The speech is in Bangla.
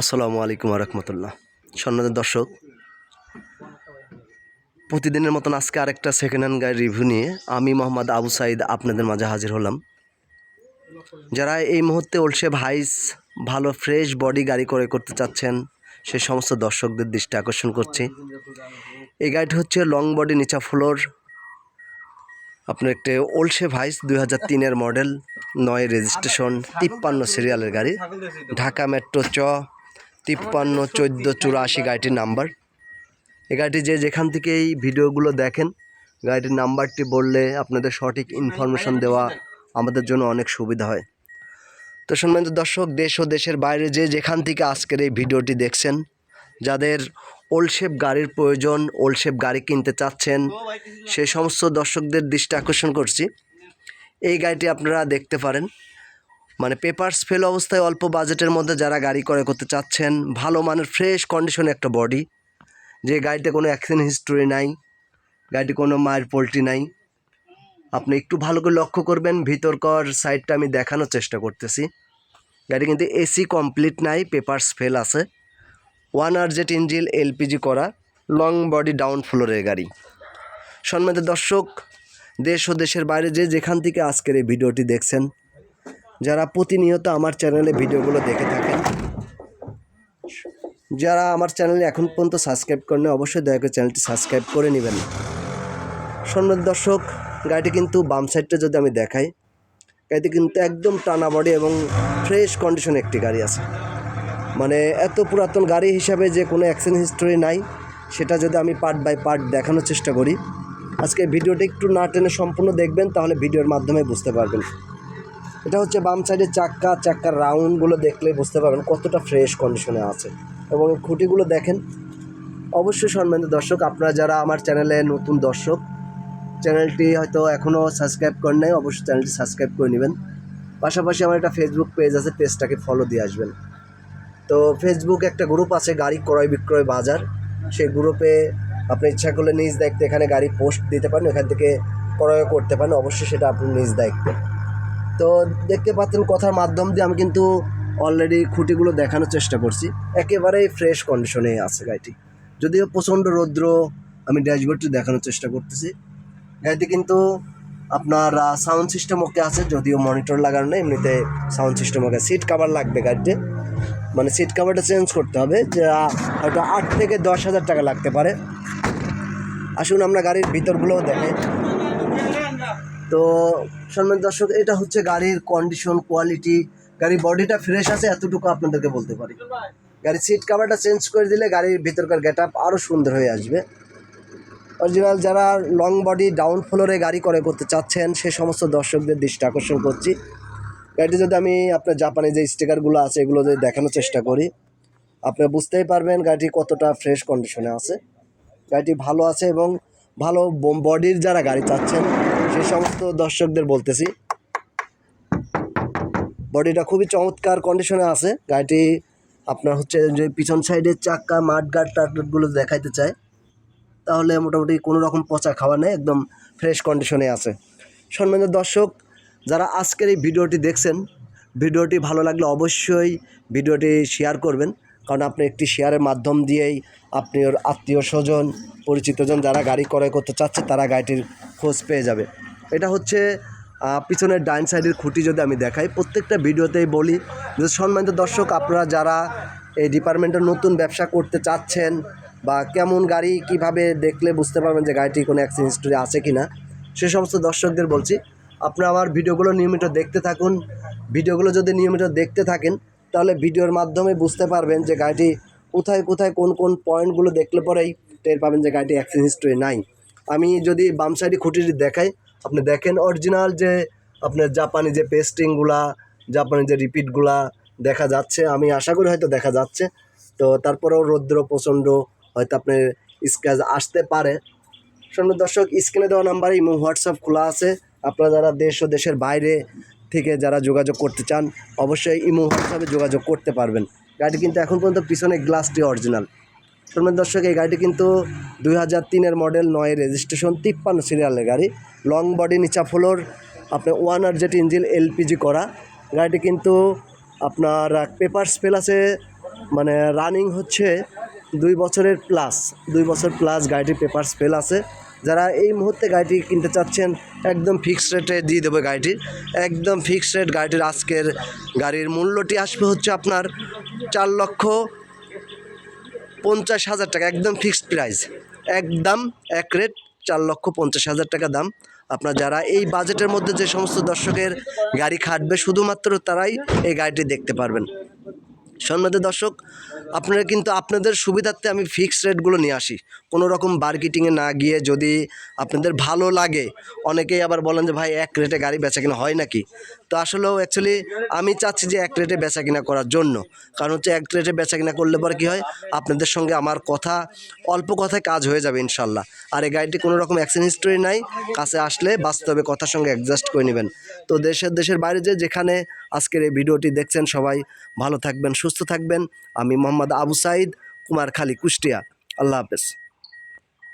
আসসালামু আলাইকুম রহমতুল্লাহ সম্মানিত দর্শক, প্রতিদিনের মতন আজকে আরেকটা সেকেন্ড হ্যান্ড গাড়ির রিভিউ নিয়ে আমি মোহাম্মদ আবু সাইদ আপনাদের মাঝে হাজির হলাম। যারা এই মুহূর্তে ওলসে ভাইস ভালো ফ্রেশ বডি গাড়ি করে করতে চাচ্ছেন, সে সমস্ত দর্শকদের দৃষ্টি আকর্ষণ করছি। এই গাড়িটি হচ্ছে লং বডি নিচা ফ্লোর আপনার একটি ওলসে ভাইস দুই হাজার তিনের মডেল, নয় রেজিস্ট্রেশন, তিপ্পান্ন সিরিয়ালের গাড়ি, ঢাকা মেট্রো চ, তিপ্পান্ন, চোদ্দ, চুরাশি গাড়িটির নাম্বার। এই গাড়িটি যে যেখান থেকে এই ভিডিওগুলো দেখেন, গাড়িটির নাম্বারটি বললে আপনাদের সঠিক ইনফরমেশন দেওয়া আমাদের জন্য অনেক সুবিধা হয়। তো সম্মানিত দর্শক, দেশ ও দেশের বাইরে যে যেখান থেকে আজকের এই ভিডিওটি দেখছেন, যাদের ওলশেপ গাড়ির প্রয়োজন ওলশেপ গাড়ি কিনতে চাচ্ছেন, সে সমস্ত দর্শকদের দৃষ্টি আকর্ষণ করছি। এই গাড়িটি আপনারা দেখতে পারেন। মানে পেপারস ফেল অবস্থায় অল্প বাজেটের মধ্যে যারা গাড়ি ক্রয় করতে চাচ্ছেন, ভালো মানের ফ্রেশ কন্ডিশনে একটা বডি যে গাড়িতে কোনো অ্যাক্সিডেন্ট হিস্টোরি নাই গাড়িটি কোনো মায়ের পোলট্রি নাই, আপনি একটু ভালো করে লক্ষ্য করবেন ভিতরকর সাইডটা আমি দেখানোর চেষ্টা করতেছি। গাড়ি কিন্তু এসি কমপ্লিট নাই পেপারস ফেল আছে। One R jet engine LPG করা লং বডি ডাউন ফ্লোরের গাড়ি। সম্মানিত দর্শক, দেশ ও দেশের বাইরে যে যেখান থেকে আজকের এই ভিডিওটি দেখছেন, যারা প্রতিনিয়ত আমার চ্যানেলে ভিডিওগুলো দেখে থাকেন, যারা আমার চ্যানেলে এখন পর্যন্ত সাবস্ক্রাইব করেন অবশ্যই দয়া করে চ্যানেলটি সাবস্ক্রাইব করে নেবেন। সম্মানিত দর্শক, গাড়িটি কিন্তু বাম সাইডটা যদি আমি দেখাই, গাড়িটি কিন্তু একদম টানা বডি এবং ফ্রেশ কন্ডিশনে একটি গাড়ি আছে। মানে এত পুরাতন গাড়ি হিসাবে যে কোনো অ্যাক্সিডেন্ট হিস্টোরি নাই, সেটা যদি আমি পার্ট বাই পার্ট দেখানোর চেষ্টা করি। আজকে ভিডিওটা একটু না টেনে সম্পূর্ণ দেখবেন, তাহলে ভিডিওর মাধ্যমে বুঝতে পারবেন। এটা হচ্ছে বাম সাইডের চাক্কা, চাক্কার রাউন্ডগুলো দেখলে বুঝতে পারবেন কতটা ফ্রেশ কন্ডিশনে আছে। এবং খুঁটিগুলো দেখেন। অবশ্যই সম্মানিত দর্শক, আপনারা যারা আমার চ্যানেলে নতুন দর্শক চ্যানেলটি হয়তো এখনও সাবস্ক্রাইব করেন নাই, অবশ্যই চ্যানেলটি সাবস্ক্রাইব করে নেবেন। পাশাপাশি আমার একটা ফেসবুক পেজ আছে পেজটাকে ফলো দিয়ে আসবেন। তো ফেসবুক একটা গ্রুপ আছে, গাড়ি ক্রয় বিক্রয় বাজার। সেই গ্রুপে আপনি ইচ্ছা করলে নিজ দায়িত্বে এখানে গাড়ি পোস্ট দিতে পারেন এখান থেকে ক্রয় করতে পারেন, অবশ্যই সেটা আপনি নিজ দায়িত্ব। তো দেখতে পাচ্ছেন কথার মাধ্যম দিয়ে আমি কিন্তু অলরেডি খুঁটিগুলো দেখানোর চেষ্টা করছি। একেবারেই ফ্রেশ কন্ডিশনে আছে গাড়িটি। যদিও প্রচণ্ড রৌদ্র, আমি ড্যাশবোর্ডটি দেখানোর চেষ্টা করতেছি। গাড়িতে কিন্তু আপনার সাউন্ড সিস্টেম ওকে আছে, যদিও মনিটর লাগানো নেই, এমনিতে sound system okay seat cover লাগবে গাড়িতে। মানে সিট কাভারটা চেঞ্জ করতে হবে, যা হয়তো আট থেকে দশ হাজার টাকা লাগতে পারে। আসুন আমরা গাড়ির ভিতরগুলোও দেখে। তো সম্মান দর্শক, এটা হচ্ছে গাড়ির কন্ডিশন কোয়ালিটি গাড়ির বডিটা ফ্রেশ আছে, এতটুকু আপনাদেরকে বলতে পারি। গাড়ির সিট কাভারটা চেঞ্জ করে দিলে গাড়ির ভিতরকার গেট আপ আরও সুন্দর হয়ে আসবে। অরিজিনাল যারা লং বডি ডাউন ফ্লোরে গাড়ি করে করতে চাচ্ছেন, সে সমস্ত দর্শকদের দৃষ্টি আকর্ষণ করছি। গাড়িটি যদি আমি আপনার জাপানি যে স্টিকারগুলো আছে, এগুলো যদি দেখানোর চেষ্টা করি, আপনি বুঝতেই পারবেন গাড়িটি কতটা ফ্রেশ কন্ডিশনে আছে। গাড়িটি ভালো আছে এবং ভালো বডির যারা গাড়ি চাচ্ছেন, সেই সমস্ত দর্শকদের বলতেছি বডিটা খুবই চমৎকার কন্ডিশনে আছে। গাড়িটি আপনার হচ্ছে যে পিছন সাইডের চাক্কা, মাঠ গার্ড টার্টগুলো দেখাইতে চায়, তাহলে মোটামুটি কোনো রকম পচা খাওয়া নেই, একদম ফ্রেশ কন্ডিশনে আছে। সম্মানিত দর্শক যারা আজকের এই ভিডিওটি দেখছেন, ভিডিওটি ভালো লাগলে অবশ্যই ভিডিওটি শেয়ার করবেন। কারণ আপনি একটি শেয়ারের মাধ্যম দিয়েই আপনি ওর আত্মীয় স্বজন পরিচিতজন যারা গাড়ি ক্রয় করতে চাচ্ছে, তারা গাড়িটির খোঁজ পেয়ে যাবে। এটা হচ্ছে পিছনের ডাইন সাইডের খুঁটি যদি আমি দেখাই, প্রত্যেকটা ভিডিওতেই বলি যে সম্মানিত দর্শক আপনারা যারা এই ডিপার্টমেন্টের নতুন ব্যবসা করতে চাচ্ছেন বা কেমন গাড়ি কীভাবে দেখলে বুঝতে পারবেন যে গাড়িটি কোনো অ্যাক্সিডেন্ট হিস্টোরি আছে কি না সে সমস্ত দর্শকদের বলছি আপনারা আমার ভিডিওগুলো নিয়মিত দেখতে থাকুন। ভিডিওগুলো যদি নিয়মিত দেখতে থাকেন, তাহলে ভিডিওর মাধ্যমে বুঝতে পারবেন যে গাড়িটি কোথায় কোথায় কোন কোন পয়েন্টগুলো দেখলে পরেই টের পাবেন যে গাড়িটি অ্যাক্সিডেন্ট হিস্টোরি নাই। আমি যদি বাম সাইডে খুঁটিটি দেখাই, আপনি দেখেন অরিজিনাল যে আপনার জাপানি যে পেস্টিংগুলা, জাপানি যে রিপিটগুলা দেখা যাচ্ছে। আমি আশা করি হয়তো দেখা যাচ্ছে। তো তারপরেও রৌদ্র প্রচণ্ড, হয়তো আপনার স্ক্র্যাচ আসতে পারে। সামনে দর্শক, স্ক্রিনে দেওয়া নাম্বারে ইমো, হোয়াটসঅ্যাপ খোলা আছে। আপনারা যারা দেশ ও দেশের বাইরে থেকে যারা যোগাযোগ করতে চান, অবশ্যই ইমো হোয়াটসঅ্যাপে যোগাযোগ করতে পারবেন। গাড়িটি কিন্তু এখন পর্যন্ত পিছনে গ্লাসটি অরিজিনাল। শুনবেন দর্শক, এই গাড়িটি কিন্তু দুই হাজার তিনের মডেল নয় রেজিস্ট্রেশন তিপ্পান্ন সিরিয়ালের গাড়ি। লং বডি নিচা ফ্লোর আপনার one R jet engine LPG করা। গাড়িটি কিন্তু আপনার পেপার স্পেল আছে মানে রানিং হচ্ছে দুই বছরের প্লাস, দুই বছর প্লাস গাড়িটির পেপার স্পেল আছে যারা এই মুহূর্তে গাড়িটি কিনতে চাচ্ছেন, একদম ফিক্সড রেটে দিয়ে দেবে গাড়িটি। একদম ফিক্সড রেট গাড়িটির আজকের গাড়ির মূল্যটি আসবে হচ্ছে আপনার চার লক্ষ পঞ্চাশ হাজার টাকা, একদম ফিক্সড প্রাইস একদম এক রেট চার লক্ষ পঞ্চাশ হাজার টাকা দাম। আপনার যারা এই বাজেটের মধ্যে যে সমস্ত দর্শকের গাড়ি খাটবে, শুধুমাত্র তারাই এই গাড়িটি দেখতে পারবেন। সম্মানিত দর্শক, আপনারা কিন্তু আপনাদের সুবিধার্থে আমি ফিক্সড রেটগুলো নিয়ে আসি। কোনো রকম মার্কেটিংয়ে না গিয়ে যদি আপনাদের ভালো লাগে, অনেকেই আবার বলেন যে, ভাই, এক রেটে গাড়ি বেচা কিনা হয় নাকি? তো আসলেও অ্যাকচুয়ালি আমি চাচ্ছি যে, এক রেটে বেচা কিনা করার জন্য। কারণ হচ্ছে এক রেটে বেচা কিনা করলে পরে কী হয়? আপনাদের সঙ্গে আমার কথা, অল্প কথায় কাজ হয়ে যাবে ইনশাল্লাহ। আর এই গাড়িটি কোনো রকম অ্যাক্সিডেন্ট হিস্টোরি নাই। কাছে আসলে বাস্তবে কথার সঙ্গে অ্যাডজাস্ট করে নেবেন। তো দেশের দেশের বাইরে যে যেখানে আজকের এই ভিডিওটি দেখছেন সবাই। ভালো থাকবেন, সুস্থ থাকবেন। আমি মোহাম্মদ আবু সাইদ, কুমারখালী, কুষ্টিয়া। আল্লাহ হাফেজ।